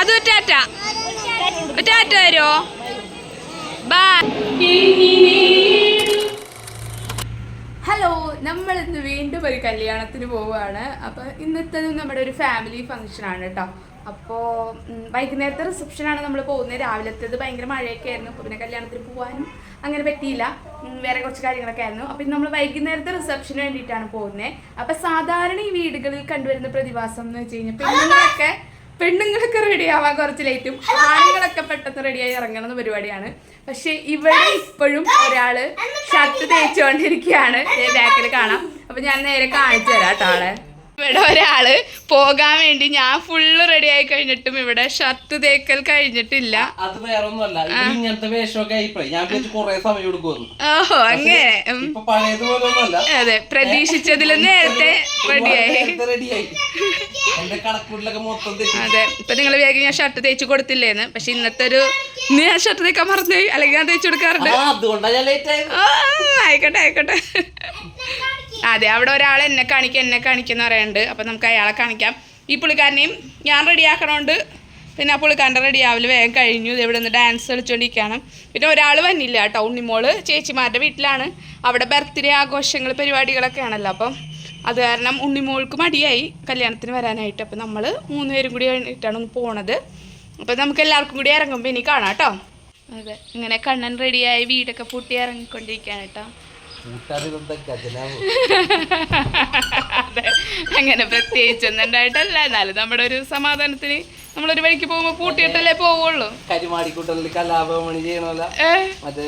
അത് ഒറ്റാറ്റ. ഒറ്റാറ്റ വരുമോ by. Hello നമ്മൾ ഇന്ന് വീണ്ടും ഒരു കല്യാണത്തിന് പോവുകയാണ്. അപ്പോൾ ഇന്നത്തെ നമ്മുടെ ഒരു ഫാമിലി ഫംഗ്ഷൻ ആണ് കേട്ടോ അപ്പോൾ വൈകുന്നേരത്തെ റിസപ്ഷനാണ് നമ്മൾ പോകുന്നത്. രാവിലത്തേത് ഭയങ്കര മഴയൊക്കെ ആയിരുന്നു. അപ്പോൾ പിന്നെ കല്യാണത്തിന് പോകാനും അങ്ങനെ പറ്റിയില്ല. വേറെ കുറച്ച് കാര്യങ്ങളൊക്കെ ആയിരുന്നു. അപ്പോൾ ഇന്ന് നമ്മൾ വൈകുന്നേരത്തെ റിസപ്ഷന് വേണ്ടിയിട്ടാണ് പോകുന്നത്. അപ്പോൾ സാധാരണ ഈ വീടുകളിൽ കണ്ടുവരുന്ന പ്രതിഭാസം എന്ന് വെച്ച് കഴിഞ്ഞാൽ പെണ്ണുങ്ങളൊക്കെ പെണ്ണുങ്ങളൊക്കെ റെഡി ആവാൻ കുറച്ച് ലേറ്റും ആണുങ്ങളൊക്കെ പെട്ടെന്ന് റെഡിയായി ഇറങ്ങുന്ന പരിപാടിയാണ്. പക്ഷെ ഇവിടെ ഇപ്പോഴും ഒരാൾ ഷർട്ട് തേച്ചുകൊണ്ടിരിക്കുകയാണ്. ബാക്കിൽ കാണാം. അപ്പൊ ഞാൻ നേരെ കാണിച്ചു തരാം കേട്ടോ ആളെ. ഇവിടെ ഒരാൾ പോകാൻ വേണ്ടി ഞാൻ ഫുള്ള് റെഡി ആയി കഴിഞ്ഞിട്ടും ഇവിടെ ഷർട്ട് തേക്കൽ കഴിഞ്ഞിട്ടില്ല. അത് വേറെ ഒന്നുമല്ല ഇങ്ങനത്തെ വേഷമൊക്കെ ആയിപ്പോയി. ഞാൻ കൊറേ സമയം എടുക്കുമെന്ന് ഓഹോ അങ്ങനെ അതെ പ്രതീക്ഷിച്ചതിലും നേരത്തെ റെഡിയായി അതെ ഇപ്പൊ നിങ്ങൾ വേഗം ഞാൻ ഷർട്ട് തേച്ച് കൊടുത്തില്ലേന്ന്. പക്ഷെ ഇന്നത്തെ ഒരു ഇന്ന് ഞാൻ ഷർട്ട് തേക്കാൻ മറന്നുപോയി. അല്ലെങ്കിൽ ഞാൻ തേച്ചു കൊടുക്കാറുണ്ട്. ആയിക്കോട്ടെ ആയിക്കോട്ടെ. അതെ അവിടെ ഒരാൾ എന്നെ കാണിക്കുക എന്നെ കാണിക്കുന്ന പറയുന്നുണ്ട്. അപ്പം നമുക്ക് അയാളെ കാണിക്കാം. ഈ പുള്ളിക്കാരനെയും ഞാൻ റെഡിയാക്കണോണ്ട് പിന്നെ ആ പുള്ളിക്കാരന്റെ റെഡി വേഗം കഴിഞ്ഞു. ഇവിടെ നിന്ന് ഡാൻസ് കളിച്ചുകൊണ്ടിരിക്കുകയാണ് പിന്നെ ഒരാൾ വന്നില്ല കേട്ടോ ഉണ്ണിമോൾ. ചേച്ചിമാരുടെ വീട്ടിലാണ്. അവിടെ ബർത്ത്ഡേ ആഘോഷങ്ങൾ പരിപാടികളൊക്കെ ആണല്ലോ. അപ്പം അത് കാരണം ഉണ്ണിമോൾക്ക് മടിയായി കല്യാണത്തിന് വരാനായിട്ട്. അപ്പം നമ്മൾ മൂന്ന് പേരും കൂടി കഴിഞ്ഞിട്ടാണ് ഒന്ന് പോണത്. അപ്പം നമുക്ക് എല്ലാവർക്കും കൂടി ഇറങ്ങുമ്പോൾ ഇനി കാണാം കേട്ടോ. അതെ ഇങ്ങനെ കണ്ണൻ റെഡിയായി വീടൊക്കെ പൂട്ടി ഇറങ്ങിക്കൊണ്ടിരിക്കുകയാണ് കേട്ടോ. അതെ അങ്ങനെ പ്രത്യേകിച്ചൊന്നും ഉണ്ടായിട്ടല്ല എന്നാലും നമ്മുടെ ഒരു സമാധാനത്തിന് നമ്മളൊരു വഴിക്ക് പോകുമ്പോ പൂട്ടിയിട്ടല്ലേ പോവുള്ളൂ. കരിമാടിക്കൂട്ടലിൽ കലാപമണി ചെയ്യണമല്ല മറ്റേ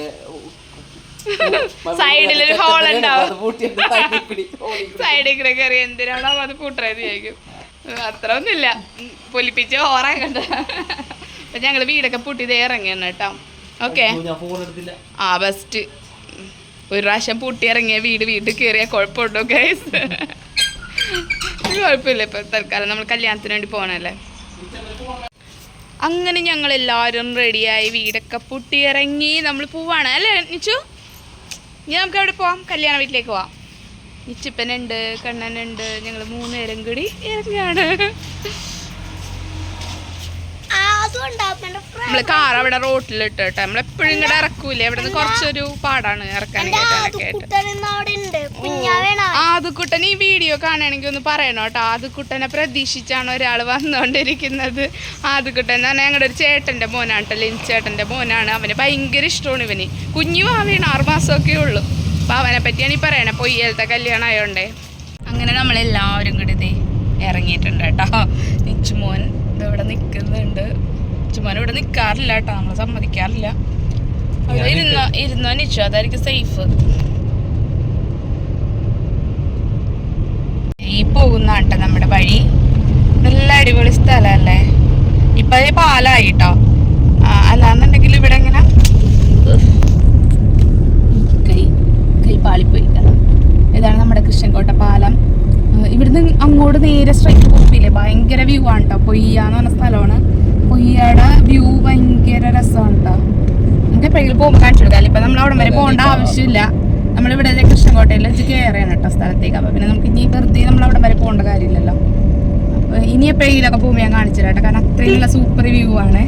സൈഡിലൊരു ഹോൾ ഉണ്ടാവും. സൈഡിൽ കൂടെ കയറി എന്തിനാണോ അത് പൂട്ടറേത് ചോദിക്കും അത്ര ഒന്നുമില്ല. പൊലിപ്പിച്ച് ഓറാക്കണ്ട അപ്പൊ ഞങ്ങൾ വീടൊക്കെ പൂട്ടി ഇതേ ഇറങ്ങിയാണ് കേട്ടോ. ഓക്കെ. ആ ബെസ്റ്റ് ഒരു പ്രാവശ്യം പൂട്ടി ഇറങ്ങിയ വീട് വീട്ടിൽ കയറിയ കുഴപ്പമുണ്ടോ ഗൈസ് കുഴപ്പമില്ല ഇപ്പൊ തൽക്കാലം നമ്മൾ കല്യാണത്തിന് വേണ്ടി പോകണല്ലേ അങ്ങനെ ഞങ്ങൾ എല്ലാവരും റെഡിയായി വീടൊക്കെ പൂട്ടി ഇറങ്ങി നമ്മൾ പോവാണ്. അല്ലേ നിച്ചു? ഇനി നമുക്ക് എവിടെ പോവാം? കല്യാണ വീട്ടിലേക്ക് പോവാം. നിച്ചിപ്പനുണ്ട് കണ്ണനുണ്ട് ഞങ്ങൾ മൂന്നുപേരും കൂടി ഇറങ്ങിയാണ് നമ്മൾ കാർ അവിടെ റോട്ടിൽ ഇട്ടിട്ട് നമ്മളെപ്പോഴും ഇങ്ങോട്ട് ഇറക്കൂലേ അവിടെ നിന്ന് കുറച്ചൊരു പാടാണ് ഇറക്കാൻ കയറ്റാനൊക്കെ ആയിട്ട്. ആദ്യക്കുട്ടൻ ഈ വീഡിയോ കാണുകയാണെങ്കിൽ ഒന്ന് പറയണം കേട്ടോ? ആദ്യക്കുട്ടനെ പ്രതീക്ഷിച്ചാണ് ഒരാൾ വന്നുകൊണ്ടിരിക്കുന്നത്. ആദ്യക്കുട്ടൻ എന്ന് പറഞ്ഞാൽ ഞങ്ങളുടെ ഒരു ചേട്ടന്റെ മോനാണ് കേട്ടോ ലിൻചേട്ടന്റെ മോനാണ്. അവന് ഭയങ്കര ഇഷ്ടമാണ് ഇവന്. കുഞ്ഞു ഭാവിയാണ് ആറുമാസമൊക്കെ ഉള്ളൂ. അപ്പോൾ അവനെ പറ്റിയാണ് ഈ പറയണേ. പൊയ്യലത്തെ കല്യാണം ആയതുകൊണ്ടേ അങ്ങനെ നമ്മളെല്ലാവരും കൂടി ഇതേ ഇറങ്ങിയിട്ടുണ്ട് കേട്ടോ. നിച്ചുമോൻ ഇവിടെ നിൽക്കുന്നുണ്ട് നിച്ചുമോൻ ഇവിടെ നിൽക്കാറില്ല കേട്ടോ. നമ്മൾ സമ്മതിക്കാറില്ല. ഇരുന്നോ ഇരുന്നോ നിച്ചു. അതായിരിക്കും സേഫ് ഈ പോകുന്ന കേട്ടോ നമ്മുടെ വഴി നല്ല അടിപൊളി സ്ഥലമല്ലേ ഇപ്പൊ അതേ പാലായി കേട്ടോ അല്ലാന്നുണ്ടെങ്കിൽ ഇവിടെ എങ്ങനെ? കൈ കൈ പാളിപ്പോയി. ഇതാണ് നമ്മുടെ കൃഷ്ണൻകോട്ട പാലം. ഇവിടുന്ന് അങ്ങോട്ട് നേരെ സ്ട്രൈറ്റ് പോയില്ലേ ഭയങ്കര വ്യൂ ആണ് കേട്ടോ പൊയ്യാന്ന് പറഞ്ഞ സ്ഥലമാണ്. പൊയ്യയുടെ വ്യൂ ഭയങ്കര രസമാണ് കേട്ടോ നമുക്ക് എപ്പോഴെങ്കിലും പോകുമ്പോൾ കാണിച്ചു കൊടുക്കാം ഇപ്പം നമ്മൾ അവിടെ വരെ പോകേണ്ട ആവശ്യമില്ല. നമ്മളിവിടെ കൃഷ്ണൻകോട്ടയിൽ വെച്ച് കയറിയാണ് കേട്ടോ സ്ഥലത്തേക്ക്. അപ്പോൾ പിന്നെ നമുക്ക് ഇനി വെറുതെ നമ്മൾ അവിടെ വരെ പോകേണ്ട കാര്യമില്ലല്ലോ. അപ്പോൾ ഇനി എപ്പോഴെങ്കിലൊക്കെ പോകുമ്പോൾ ഞാൻ കാണിച്ചു കേട്ടോ. കാരണം അത്രയും നല്ല സൂപ്പർ വ്യൂ ആണ്.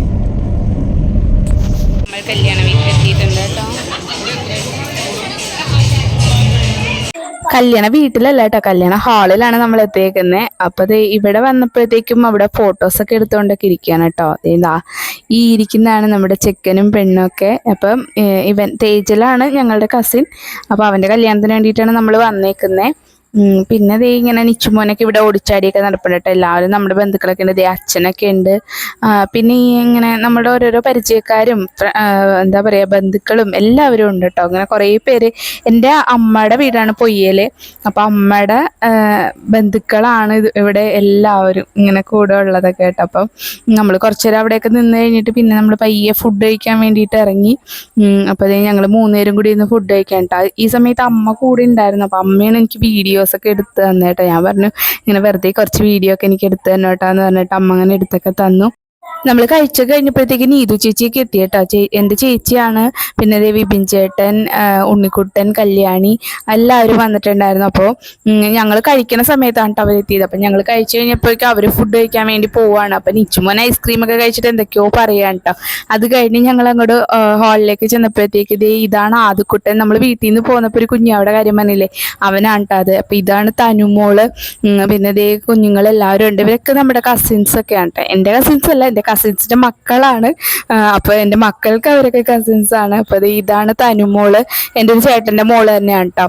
നമ്മൾ കല്യാണ വീട്ടിലെത്തിയിട്ടുണ്ട് കേട്ടോ. കല്യാണ വീട്ടിലല്ല കേട്ടോ കല്യാണ ഹാളിലാണ് നമ്മൾ എത്തിയേക്കുന്നത് അപ്പോൾ ദേ ഇവിടെ വന്നപ്പോഴത്തേക്കും അവിടെ ഫോട്ടോസ് ഒക്കെ എടുത്തുകൊണ്ടൊക്കെ ഇരിക്കുകയാണ് കേട്ടോ ഇതാ ഈ ഇരിക്കുന്നതാണ് നമ്മുടെ ചെക്കനും പെണ്ണും ഒക്കെ. അപ്പം ഇവൻ തേജലാണ് ഞങ്ങളുടെ കസിൻ അപ്പോൾ അവന്റെ കല്യാണത്തിന് വേണ്ടിയിട്ടാണ് നമ്മൾ വന്നേക്കുന്നത് പിന്നെ ദേ ഇങ്ങനെ നിച്ചുമോനൊക്കെ ഇവിടെ ഓടിച്ചാടിയൊക്കെ നടപ്പുണ്ട് എല്ലാവരും നമ്മുടെ ബന്ധുക്കളൊക്കെ ഉണ്ട്. ദേ അച്ഛനൊക്കെ ഉണ്ട്. പിന്നെ ഈ ഇങ്ങനെ നമ്മുടെ ഓരോരോ പരിചയക്കാരും എന്താ പറയുക ബന്ധുക്കളും എല്ലാവരും ഉണ്ട് കേട്ടോ. അങ്ങനെ കുറേ പേര്. എന്റെ അമ്മയുടെ വീടാണ് പൊയ്യൽ അപ്പോൾ അമ്മയുടെ ബന്ധുക്കളാണ് ഇത് ഇവിടെ എല്ലാവരും ഇങ്ങനെ കൂടെ ഉള്ളതൊക്കെ കേട്ടോ. അപ്പം നമ്മൾ കുറച്ച് നേരം അവിടെയൊക്കെ നിന്ന് കഴിഞ്ഞിട്ട് പിന്നെ നമ്മൾ പയ്യെ ഫുഡ് കഴിക്കാൻ വേണ്ടിയിട്ട് ഇറങ്ങി. അപ്പോൾ ഞങ്ങൾ മൂന്നുപേരും കൂടി ഇന്ന് ഫുഡ് കഴിക്കാൻ. കേട്ടോ ഈ സമയത്ത് അമ്മ കൂടെ ഉണ്ടായിരുന്നു. അപ്പം അമ്മയാണ് എനിക്ക് വീഡിയോസ് ഒക്കെ എടുത്ത് തന്നേട്ടോ. ഞാൻ പറഞ്ഞു ഇങ്ങനെ വെറുതെ കുറച്ച് വീഡിയോ ഒക്കെ എനിക്ക് എടുത്ത് തന്നോട്ടാന്ന് പറഞ്ഞിട്ട് അമ്മ അങ്ങനെ എടുത്തൊക്കെ തന്നു. നമ്മൾ കഴിച്ചു കഴിഞ്ഞപ്പോഴത്തേക്ക് നീതു ചേച്ചിയൊക്കെ എത്തി കേട്ടോ ചേ എന്റെ ചേച്ചിയാണ്. പിന്നെ ദേ വിപിൻ ചേട്ടൻ ഉണ്ണിക്കുട്ടൻ കല്യാണി എല്ലാവരും വന്നിട്ടുണ്ടായിരുന്നു. അപ്പോൾ ഞങ്ങൾ കഴിക്കുന്ന സമയത്താണ് കേട്ടോ അവരെത്തിയത് അപ്പം ഞങ്ങൾ കഴിച്ചു കഴിഞ്ഞപ്പോഴേക്കും അവർ ഫുഡ് കഴിക്കാൻ വേണ്ടി പോവാണ്. അപ്പം നിച്ചുമോൻ ഐസ്ക്രീം ഒക്കെ കഴിച്ചിട്ട് എന്തൊക്കെയോ പറയാൻ കേട്ടോ. അത് കഴിഞ്ഞ് ഞങ്ങൾ അങ്ങോട്ട് ഹാളിലേക്ക് ചെന്നപ്പോഴത്തേക്ക് ദേ ഇതാണ് ആദ്യക്കുട്ടൻ നമ്മൾ വീട്ടിൽ നിന്ന് പോന്നപ്പോൾ ഒരു കുഞ്ഞാവിടെ കാര്യം പറഞ്ഞില്ലേ? അവനാണ് കേട്ടോ അത്. അപ്പം ഇതാണ് തനുമോൾ പിന്നെ ദേ കുഞ്ഞുങ്ങളെല്ലാവരും ഉണ്ട്. ഇവരൊക്കെ നമ്മുടെ കസിൻസ് ഒക്കെയാണ് കേട്ടോ. എന്റെ കസിൻസ് അല്ല എന്റെ കസിൻസിന്റെ മക്കളാണ്. അപ്പോൾ എന്റെ മക്കൾക്ക് അവരൊക്കെ കസിൻസ് അപ്പോൾ ദേ ഇതാണ് തനുമോൾ എന്റെ ഒരു ചേട്ടന്റെ മോൾ തന്നെയാണ് കേട്ടോ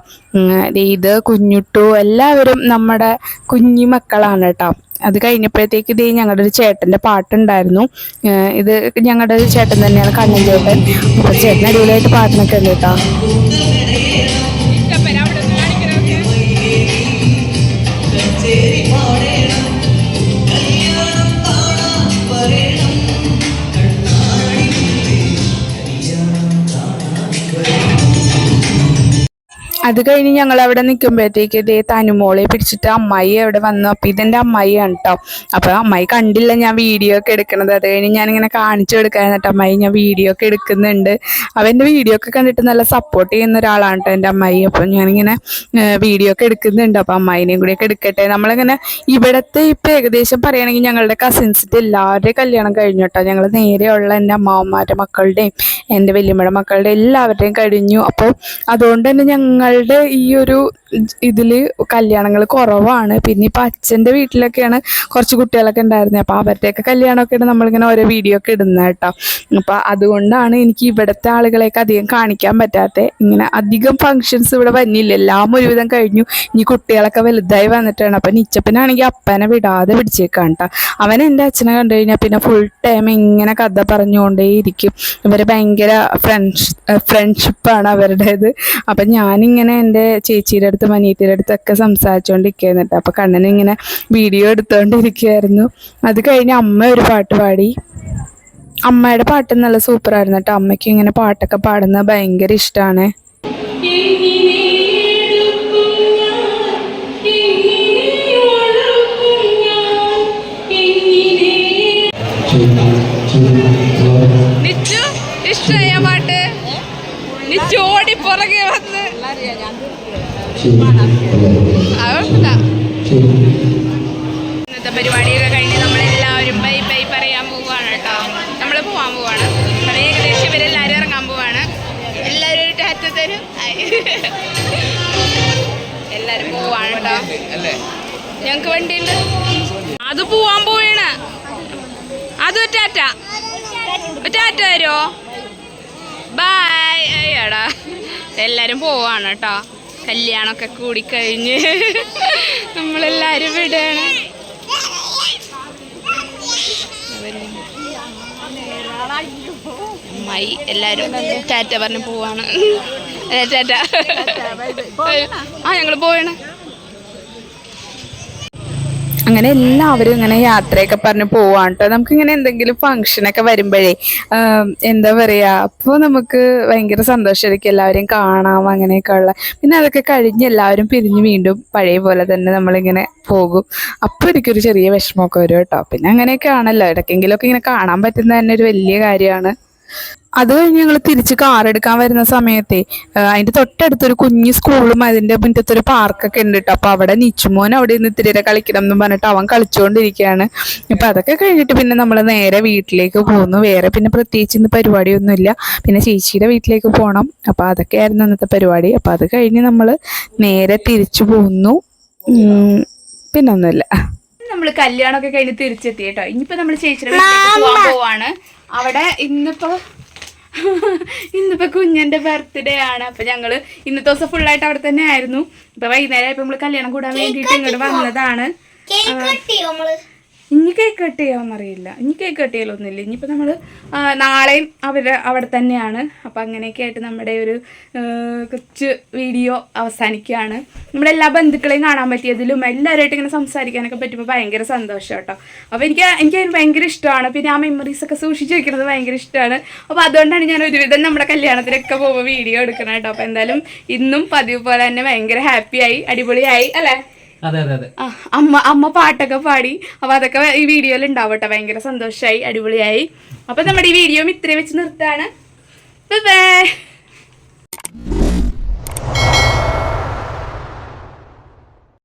ഇത് കുഞ്ഞുട്ടു എല്ലാവരും നമ്മുടെ കുഞ്ഞു മക്കളാണ് കേട്ടോ അത് കഴിഞ്ഞപ്പോഴത്തേക്ക് ഇതേ ഞങ്ങളുടെ ഒരു ചേട്ടന്റെ പാട്ടുണ്ടായിരുന്നു. ഇത് ഞങ്ങളുടെ ഒരു ചേട്ടൻ തന്നെയാണ് കണ്ണൻ ചേട്ടൻ. അപ്പോൾ ചേട്ടൻ അടിപൊളിയായിട്ട് പാട്ടിനൊക്കെ ഉണ്ട് കേട്ടോ അത് കഴിഞ്ഞ് ഞങ്ങൾ അവിടെ നിൽക്കുമ്പോഴത്തേക്ക് ഇതേ തനുമോളെ പിടിച്ചിട്ട് അമ്മായി അവിടെ വന്നു. അപ്പം ഇതെന്റെ അമ്മായിയാണ് കേട്ടോ അപ്പോൾ അമ്മായി കണ്ടില്ല ഞാൻ വീഡിയോ ഒക്കെ എടുക്കണത്. അത് കഴിഞ്ഞ് ഞാനിങ്ങനെ കാണിച്ചു കൊടുക്കാനായിട്ട് അമ്മായി ഞാൻ വീഡിയോ ഒക്കെ എടുക്കുന്നുണ്ട്. അപ്പം എന്റെ വീഡിയോ ഒക്കെ കണ്ടിട്ട് നല്ല സപ്പോർട്ട് ചെയ്യുന്ന ഒരാളാണ് കേട്ടോ എന്റെ അമ്മായി. അപ്പം ഞാനിങ്ങനെ വീഡിയോ ഒക്കെ എടുക്കുന്നുണ്ട്. അപ്പം അമ്മായിനെയും കൂടിയൊക്കെ എടുക്കട്ടെ. നമ്മളിങ്ങനെ ഇവിടുത്തെ ഇപ്പം ഏകദേശം പറയുകയാണെങ്കിൽ ഞങ്ങളുടെ കസിൻസിന്റെ എല്ലാവരുടെയും കല്യാണം കഴിഞ്ഞു കേട്ടോ ഞങ്ങൾ നേരെയുള്ള എന്റെ അമ്മാവന്മാരുടെ മക്കളുടെയും എന്റെ വല്യമ്മയുടെ മക്കളുടെ എല്ലാവരുടെയും കഴിഞ്ഞു. അപ്പോൾ അതുകൊണ്ട് തന്നെ ഞങ്ങളുടെ ഈ ഒരു ഇതിൽ കല്യാണങ്ങൾ കുറവാണ്. പിന്നെ ഇപ്പം അച്ഛന്റെ വീട്ടിലൊക്കെയാണ് കുറച്ച് കുട്ടികളൊക്കെ ഉണ്ടായിരുന്നത് അപ്പോൾ അവരുടെയൊക്കെ കല്യാണമൊക്കെയാണ് നമ്മളിങ്ങനെ ഓരോ വീഡിയോ ഒക്കെ ഇടുന്നത് കേട്ടോ. അപ്പോൾ അതുകൊണ്ടാണ് എനിക്ക് ഇവിടുത്തെ ആളുകളെയൊക്കെ അധികം കാണിക്കാൻ പറ്റാത്ത. ഇങ്ങനെ അധികം ഫങ്ഷൻസ് ഇവിടെ വന്നില്ല. എല്ലാം ഒരുവിധം കഴിഞ്ഞു. ഇനി കുട്ടികളൊക്കെ വലുതായി വന്നിട്ടാണ്. അപ്പം നിച്ചപ്പനാണെങ്കിൽ അപ്പനെ വിടാതെ പിടിച്ചേക്കാണ് കേട്ടോ. അവൻ എന്റെ അച്ഛനെ കണ്ടു കഴിഞ്ഞാൽ പിന്നെ ഫുൾ ടൈം ഇങ്ങനെ കഥ പറഞ്ഞുകൊണ്ടേയിരിക്കും ഇവർ ഭയങ്കര ഫ്രണ്ട്സ് ഫ്രണ്ട്ഷിപ്പാണ് അവരുടേത്. അപ്പം ഞാനിങ്ങനെ എന്റെ ചേച്ചിയുടെ അടുത്തും അനിയത്തിയുടെ അടുത്തൊക്കെ സംസാരിച്ചുകൊണ്ടിരിക്കുകയായിരുന്നു കേട്ടോ. അപ്പോൾ കണ്ണൻ ഇങ്ങനെ വീഡിയോ എടുത്തുകൊണ്ടിരിക്കുകയായിരുന്നു അത് കഴിഞ്ഞ് അമ്മ ഒരു പാട്ട് പാടി. അമ്മയുടെ പാട്ട് നല്ല സൂപ്പറായിരുന്നു കേട്ടോ. അമ്മയ്ക്ക് ഇങ്ങനെ പാട്ടൊക്കെ പാടുന്നത് ഭയങ്കര ഇഷ്ടമാണ് ഇഷ്ടമായ പാട്ട്? ഓടി പുറകെ വന്ന്. ഇന്നത്തെ പരിപാടിയൊക്കെ കഴിഞ്ഞ് നമ്മളെല്ലാവരും ബൈ ബൈ പറയാൻ പോവാണ് കേട്ടോ. നമ്മൾ പോവാൻ പോവാണ്. നമ്മൾ ഏകദേശം ഇവരെല്ലാവരും ഇറങ്ങാൻ പോവാണ്. എല്ലാവരും ഒരു ടാറ്റ തരും. എല്ലാവരും പോവാണ് കേട്ടോ. ഞങ്ങക്ക് വണ്ടിയുണ്ട്. അത് പോവാൻ പോവാണ്. അത് ടാറ്റ. ഒറ്റാറ്റ തരുമോ ബായ് അയ്യടാ. എല്ലാവരും പോവാണ് കേട്ടോ. കല്യാണമൊക്കെ കൂടിക്കഴിഞ്ഞ് നമ്മളെല്ലാവരും വിടുകയാണ് അമ്മായി എല്ലാവരും ടാറ്റ പറഞ്ഞ് പോവാണ്. ടാറ്റ ആ ഞങ്ങൾ പോവാണ്. അങ്ങനെ എല്ലാവരും ഇങ്ങനെ യാത്രയൊക്കെ പറഞ്ഞ് പോവാണ് കേട്ടോ നമുക്കിങ്ങനെ എന്തെങ്കിലും ഫംഗ്ഷനൊക്കെ വരുമ്പോഴേ എന്താ പറയുക അപ്പോൾ നമുക്ക് ഭയങ്കര സന്തോഷമായിരിക്കും എല്ലാവരെയും കാണാം അങ്ങനെയൊക്കെ ഉള്ള പിന്നെ അതൊക്കെ കഴിഞ്ഞ് എല്ലാവരും പിരിഞ്ഞ് വീണ്ടും പഴയ പോലെ തന്നെ നമ്മളിങ്ങനെ പോകും. അപ്പോൾ എനിക്കൊരു ചെറിയ വിഷമമൊക്കെ വരും കേട്ടോ പിന്നെ അങ്ങനെയൊക്കെ ആണല്ലോ ഇടയ്ക്കെങ്കിലുമൊക്കെ ഇങ്ങനെ കാണാൻ പറ്റുന്ന തന്നെ ഒരു വലിയ കാര്യമാണ്. അത് കഴിഞ്ഞ് ഞങ്ങൾ തിരിച്ച് കാർ എടുക്കാൻ വരുന്ന സമയത്തെ അതിന്റെ തൊട്ടടുത്തൊരു കുഞ്ഞു സ്കൂളും അതിന്റെ മുറ്റത്തൊരു പാർക്കൊക്കെ ഉണ്ട് കേട്ടോ അപ്പോൾ അവിടെ നിച്ചുമോൻ അവിടെ നിന്ന് ഇത്തിരി കളിക്കണം എന്ന് പറഞ്ഞിട്ട് അവൻ കളിച്ചുകൊണ്ടിരിക്കുകയാണ് അപ്പൊ അതൊക്കെ കഴിഞ്ഞിട്ട് പിന്നെ നമ്മൾ നേരെ വീട്ടിലേക്ക് പോകുന്നു. വേറെ പിന്നെ പ്രത്യേകിച്ച് ഇന്ന് പരിപാടിയൊന്നുമില്ല. പിന്നെ ചേച്ചിയുടെ വീട്ടിലേക്ക് പോകണം അപ്പൊ അതൊക്കെയായിരുന്നു അന്നത്തെ പരിപാടി. അപ്പോൾ അത് കഴിഞ്ഞ് നമ്മൾ നേരെ തിരിച്ചു പോകുന്നു പിന്നെ ഒന്നുമില്ല നമ്മൾ കല്യാണമൊക്കെ കഴിഞ്ഞ് തിരിച്ചെത്തി കേട്ടോ ഇനിയിപ്പോ നമ്മൾ ചേച്ചിയുടെ പോവാൻ പോവാണ്. അവിടെ ഇന്നിപ്പോ ഇന്നിപ്പോ കുഞ്ഞന്റെ ബർത്ത്ഡേ ആണ്. അപ്പൊ ഞങ്ങൾ ഇന്നത്തെ ദിവസം ഫുള്ളായിട്ട് ആയിട്ട് അവിടെ തന്നെ ആയിരുന്നു ഇപ്പൊ വൈകുന്നേരം ഇപ്പൊ നമ്മൾ കല്യാണം കൂടാൻ വേണ്ടിയിട്ട് ഇങ്ങോട്ട് വന്നതാണ്. ഇനി കേക്ക് കട്ട് ചെയ്യാമെന്നറിയില്ല ഇനി കേക്ക് കട്ട് ചെയ്യലൊന്നുമില്ല. ഇനിയിപ്പോൾ നമ്മൾ നാളെയും അവർ അവിടെ തന്നെയാണ്. അപ്പോൾ അങ്ങനെയൊക്കെ ആയിട്ട് നമ്മുടെ ഒരു കൊച്ച് വീഡിയോ അവസാനിക്കുകയാണ്. നമ്മുടെ എല്ലാ ബന്ധുക്കളെയും കാണാൻ പറ്റിയതിലും എല്ലാവരുമായിട്ട് ഇങ്ങനെ സംസാരിക്കാനൊക്കെ പറ്റുമ്പോൾ ഭയങ്കര സന്തോഷം കേട്ടോ. അപ്പോൾ എനിക്ക് എനിക്ക് അതിന് ഭയങ്കര ഇഷ്ടമാണ്. പിന്നെ ആ മെമ്മറീസൊക്കെ സൂക്ഷിച്ച് വെക്കുന്നത് ഭയങ്കര ഇഷ്ടമാണ്. അപ്പോൾ അതുകൊണ്ടാണ് ഞാൻ ഒരുവിധം നമ്മുടെ കല്യാണത്തിനൊക്കെ പോകുമ്പോൾ വീഡിയോ എടുക്കണം കേട്ടോ. അപ്പോൾ എന്തായാലും ഇന്നും പതിവ് പോലെ തന്നെ ഭയങ്കര ഹാപ്പിയായി അടിപൊളിയായി അല്ലേ? അമ്മ അമ്മ പാട്ടൊക്കെ പാടി. അപ്പൊ അതൊക്കെ ഈ വീഡിയോയിൽ ഉണ്ടാവട്ടെ ഭയങ്കര സന്തോഷമായി അടിപൊളിയായി. അപ്പൊ നമ്മുടെ ഈ വീഡിയോ ഇത്രയും വെച്ച് നിർത്താണ്. ബൈ